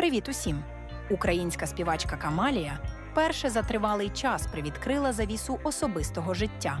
Привіт усім! Українська співачка Камалія перше за тривалий час привідкрила завісу особистого життя.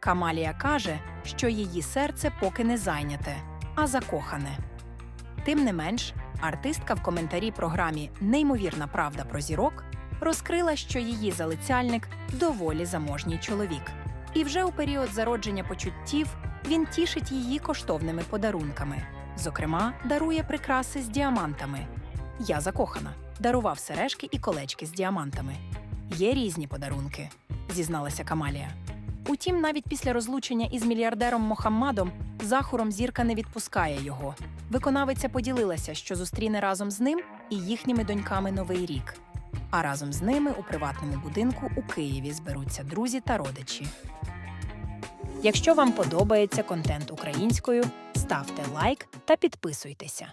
Камалія каже, що її серце поки не зайняте, а закохане. Тим не менш, артистка в коментарі програмі Неймовірна правда про зірок розкрила, що її залицяльник доволі заможній чоловік. І вже у період зародження почуттів він тішить її коштовними подарунками. Зокрема, дарує прикраси з діамантами. Я закохана. Дарував сережки і колечки з діамантами. Є різні подарунки, зізналася Камалія. Утім, навіть після розлучення із мільярдером Мохаммадом захуром зірка не відпускає його. Виконавиця поділилася, що зустріне разом з ним і їхніми доньками новий рік. А разом з ними у приватному будинку у Києві зберуться друзі та родичі. Якщо вам подобається контент українською, ставте лайк та підписуйтеся.